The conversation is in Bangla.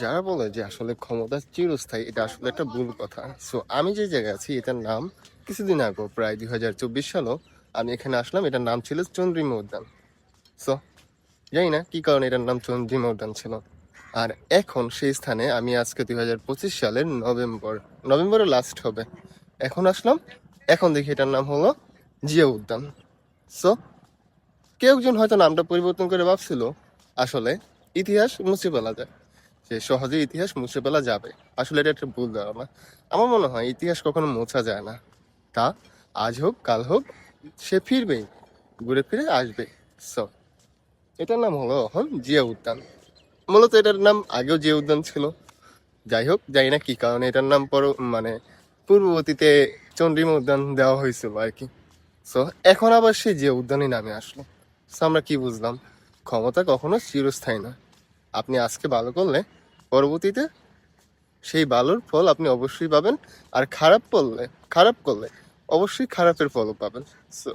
যারা বলে যে আসলে ক্ষমতা চিরস্থায়ী, এটা আসলে একটা ভুল কথা। সো আমি যে জায়গায় আছি, এটার নাম কিছুদিন আগে প্রায় দুই হাজার চব্বিশ সালও আমি এখানে আসলাম। এটার নাম ছিল চন্দ্রিমা উদ্যান সো জানি না কি কারণে এটার নাম চন্দ্রিমা উদ্যান ছিল। আর এখন সেই স্থানে আমি আজকে দুই হাজার পঁচিশ সালের নভেম্বর নভেম্বরে লাস্ট হবে। এখন আসলাম। এখন দেখি এটার নাম হলো জিয়া উদ্যান। সো কেউ একজন হয়তো নামটা পরিবর্তন করে ভাবছিল, আসলে ইতিহাস মুছে ফেলা যায়। যে সহজে ইতিহাস মুছে ফেলা যাবে। আসলে এটা একটা ভুল ধারণা। আমার মনে হয় ইতিহাস কখনো মোছা যায় না। তা আজ হোক, কাল হোক, সে ফিরবেই ঘুরে ফিরে আসবে। সো এটার নাম হলো এখন জিয়া উদ্যান। মূলত এটার নাম আগেও জিয়া উদ্যান ছিল। যাই হোক, জানি না কি কারণে এটার নাম পর মানে পূর্ববর্তীতে চন্দ্রিমা উদ্যান দেওয়া হয়েছিল আর কি। সো এখন আবার সেই জিয়া উদ্যানই নামে আসলো। সো আমরা কি বুঝলাম? ক্ষমতা কখনো চিরস্থায়ী না আপনি আজকে ভালো করলে পরবর্তীতে সেই ভালোর ফল আপনি অবশ্যই পাবেন। আর খারাপ করলে খারাপ করলে অবশ্যই খারাপের ফলও পাবেন। সো